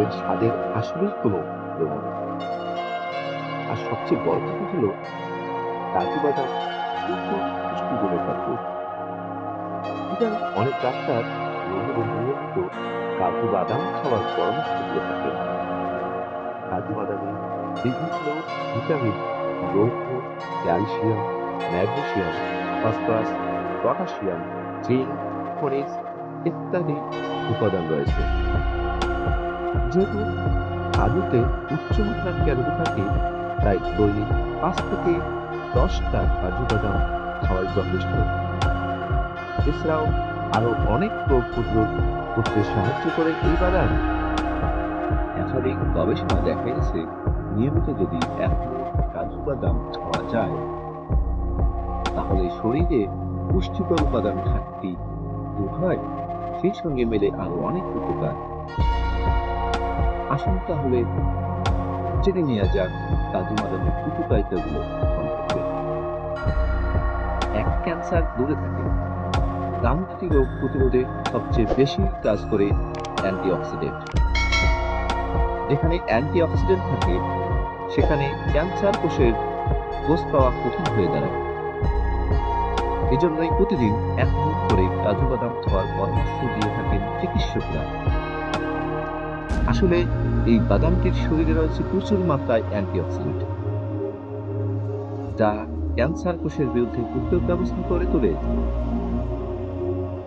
এর স্বাদের আসলেই কোনো নেই। আর সবচেয়ে বড় কথা হলো কাজু বাদাম প্রচুর পুষ্টিগুণে ভরপুর ইদানিং অনেক ডাক্তার নিয়মিত কাজু বাদাম খাওয়ার পরামর্শ দিয়ে থাকেন। কাজু বাদামে বিভিন্ন ভিটামিন, লৌহ, calcium, magnesium, phosphorus, potassium, zinc, খনিজ ইত্যাদি উপাদান রয়েছে। যেহেতু কাজুতে উচ্চমাত্রার ক্যালোরি থাকে, তাই দৈনিক পাঁচ থেকে দশটা কাজু বাদাম খাওয়াই যথেষ্ট। এছাড়াও আরও অনেক রোগ প্রতিরোধ করতে সাহায্য করে এই বাদাম। একাধিক গবেষণা দেখা গেছে, নিয়মিত যদি এক কাজু বাদাম খাওয়া যায়, তাহলে শরীরে পুষ্টিকর উপাদান ঘাটতি দূর হয়। সেই সঙ্গে মেলে আরও অনেক উপকার। আসুন তাহলে, জেনে নেওয়া যাক কাজু বাদামের উপকারিতাগুলো সম্পর্কে। এক ক্যান্সার দূরে থাকে। গামঘাটি রোগ প্রতিরোধে সবচেয়ে বেশি কাজ করে অ্যান্টিঅক্সিডেন্ট। যেখানে অ্যান্টিঅক্সিডেন্ট থাকে, সেখানে ক্যান্সার কোষের কোষ পাওয়া কঠিন হয়ে দাঁড়ায়। এজন্যই প্রতিদিন এক মুখ করে কাজু বাদাম খাওয়ার পরামর্শ দিয়ে থাকেন চিকিৎসকরা। আসলে, এই বাদামটির শরীরে রয়েছে প্রচুর মাত্রায় অ্যান্টিঅক্সিডেন্ট। যা ক্যান্সার কোষের বিরুদ্ধে প্রতিরোধ ব্যবস্থা করে তোলে।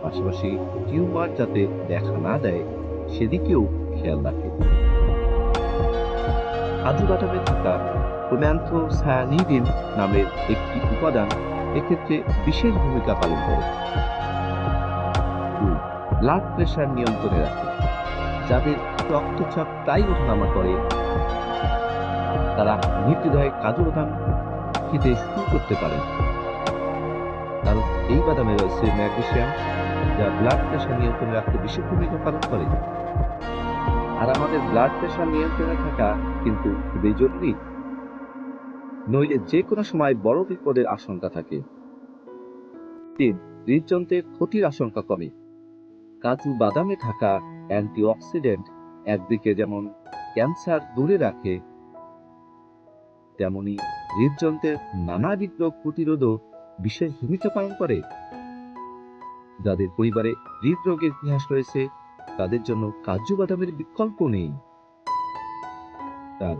পাশাপাশি টিউমার যাতে দেখা না দেয়, সেদিকেও খেয়াল রাখে। কাজু বাদামে থাকা প্রোম্যান্থোসায়ানিডিন নামের একটি উপাদান এক্ষেত্রে বিশেষ ভূমিকা পালন করে। ব্লাড প্রেশার নিয়ন্ত্রণে রাখে, যাদের রক্তচাপ প্রায় ওঠানামা করে। তারা নির্দ্বিধায় কাজু বাদাম খেতে শুরু করতে পারেন কারণ এই বাদামে রয়েছে ম্যাগনেশিয়াম যা ব্লাড প্রেশার নিয়ন্ত্রণে রাখতে বিশেষ ভূমিকা পালন করে। আর আমাদের ব্লাড প্রেশার নিয়ন্ত্রণে থাকা কিন্তু খুবই জরুরি। নইলে যে কোনো সময় বড় বিপদের আশঙ্কা থাকে। তিন, হৃদযন্ত্রের ক্ষতির আশঙ্কা কমে। কাজু বাদামে থাকা অ্যান্টিঅক্সিডেন্ট একদিকে যেমন ক্যান্সার দূরে রাখে, তেমনি হৃদযন্ত্রের নানাবিধ রোগ প্রতিরোধও বিশেষ ভূমিকা পালন করে। যাদের পরিবারে হৃদরোগের ইতিহাস রয়েছে, তাদের জন্য কাজু বাদামের বিকল্প নেই। তার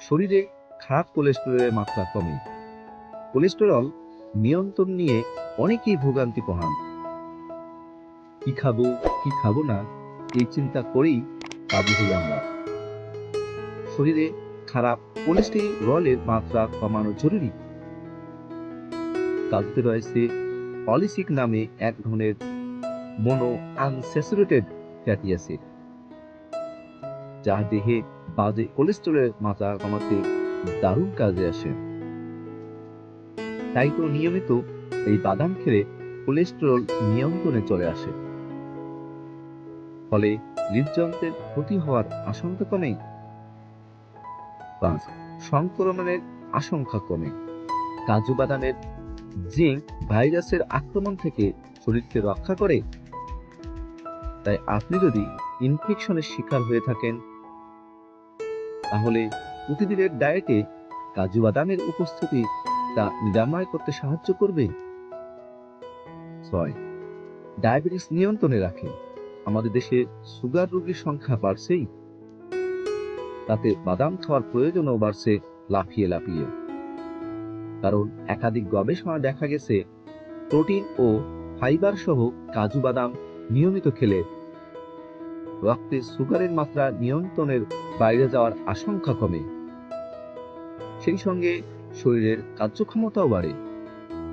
শরীরে খারাপ কোলেস্টেরলের মাত্রা কমে। কোলেস্টেরল নিয়ন্ত্রণ নিয়ে অনেকেই ভোগান্তি পোহান। কি খাব কি খাব না, এই চিন্তা করেই কাবু হই আমরা শরীরে খারাপ কোলেস্টেরলের মাত্রা কমানো জরুরি। কাজুতে রয়েছে অলিসিক নামে এক ধরনের মনো আনস্যাচুরেটেড ফ্যাটি অ্যাসিড, যা দেহে বাজে কোলেস্টেরলের মাত্রা কমাতে দারুণ কাজে আসে। তাই তো নিয়মিত এই বাদাম খেলে কোলেস্টেরল নিয়ন্ত্রণে চলে আসে। ফলে হৃদযন্ত্রের ক্ষতি হওয়ার আশঙ্কা কমে। পাঁচ সংক্রমণের আশঙ্কা কমে। কাজু বাদামের জিঙ্ক ভাইরাসের আক্রমণ থেকে শরীরকে রক্ষা করে। তাই আপনি যদি ইনফেকশনের শিকার হয়ে থাকেন, তাহলে প্রতিদিনের ডায়েটে কাজু বাদামের উপস্থিতি তা নিরাময় করতে সাহায্য করবে? ছয়। ডায়াবেটিস নিয়ন্ত্রণে রাখে। আমাদের দেশে সুগার রোগীর সংখ্যা বাড়ছেই। তাতে বাদাম খাওয়ার প্রয়োজনও বাড়ছে লাফিয়ে লাফিয়ে। কারণ একাধিক গবেষণা দেখা গেছে, প্রোটিন ও ফাইবার সহ কাজু বাদাম নিয়মিত খেলে রক্তে সুগারের মাত্রা নিয়ন্ত্রণের বাইরে যাওয়ার আশঙ্কা কমে। সেই সঙ্গে শরীরের কার্যক্ষমতাও বাড়ে।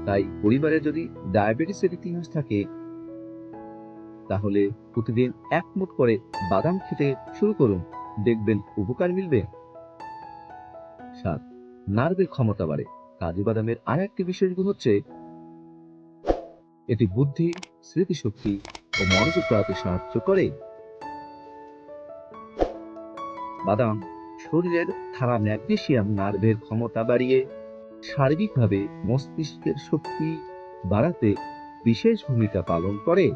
তাই পরিবারে যদি ডায়াবেটিসের ইতিহাস থাকে, তাহলে প্রতিদিন এক মুঠ করে বাদাম খেতে শুরু করুন। দেখবেন উপকার মিলবে। সাত, নার্ভের ক্ষমতা বাড়ে। কাজু বাদামের আর একটি বিশেষ গুণ হচ্ছে, এটি বুদ্ধি, স্মৃতিশক্তি ও মনোযোগ বাড়াতে সাহায্য করে। বাদাম শরীরের থারা ম্যাগনেসিয়াম নার্ভের ক্ষমতা বাড়িয়ে শারীরিকভাবে মস্তিষ্কের শক্তি বাড়াতে বিশেষ ভূমিকা পালন করে।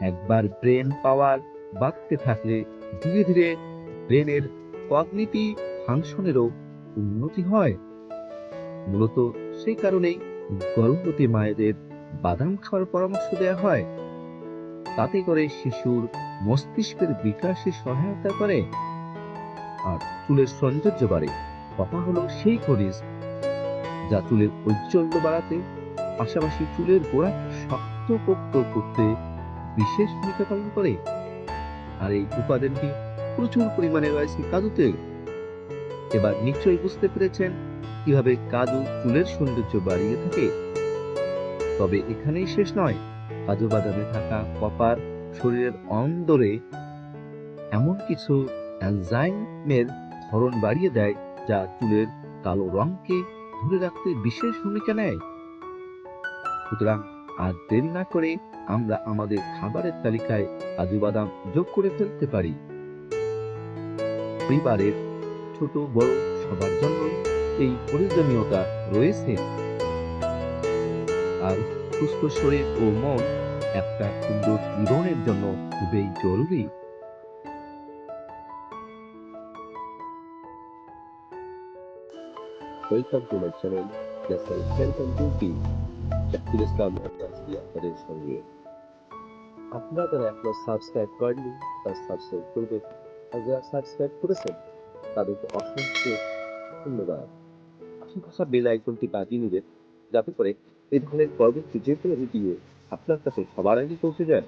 একবার ব্রেন পাওয়ার বাড়তে থাকলে ধীরে ধীরে ব্রেনের কগনিটিভ ফাংশনেরও উন্নতি হয়। মূলত সেই কারণেই গর্ভবতী মায়েদের বাদাম খাওয়ার পরামর্শ দেওয়া হয়। তাতে করে শিশুর মস্তিষ্কের বিকাশে সহায়তা করে আর চুলের সৌন্দর্য বাড়ে। কপা হলো সেই খনিজ যা চুলের ঔজ্জ্বল্য বাড়াতে, পাশাপাশি চুলের গোড়াকে শক্তপোক্ত করতে বিশেষ ভূমিকা পালন করে। আর এই উপাদানটি প্রচুর পরিমাণে রয়েছে কাজুতে এবার নিশ্চয়ই বুঝতে পেরেছেন কীভাবে কাজু চুলের সৌন্দর্য বাড়িয়ে থাকে। তবে এখানেই শেষ নয়। কাজু বাদামে থাকা কপার শরীরের অন্দরে এমন কিছু এনজাইমের ধরন বাড়িয়ে দেয় যা চুলের কালো রঙকে ধরে রাখতে বিশেষ ভূমিকা নেয়। সুতরাং আর দেরি না করে আমরা আমাদের খাবারের তালিকায় কাজু বাদাম যোগ করে ফেলতে পারি। পরিবারের ছোট বড় সবার জন্য এই প্রয়োজনীয়তা রয়েছে। আর সুস্থ শরীর ও মন একটা সুন্দর জীবনের জন্য খুবই জরুরি। জাকির ইসলাম আপনাদের সঙ্গে আপনারা যারা এখনও সাবস্ক্রাইব করেননি তারা সাবস্ক্রাইব করবেন আর যারা সাবস্ক্রাইব করেছেন, তাদেরকে অসংখ্য ধন্যবাদ। আশেপাশে বেল আইকনটি বাজিয়ে নেবেন, যাতে করে এই ধরনের পরবর্তী যে কোনো ভিডিও আপনার কাছে সবার আগে পৌঁছে যায়।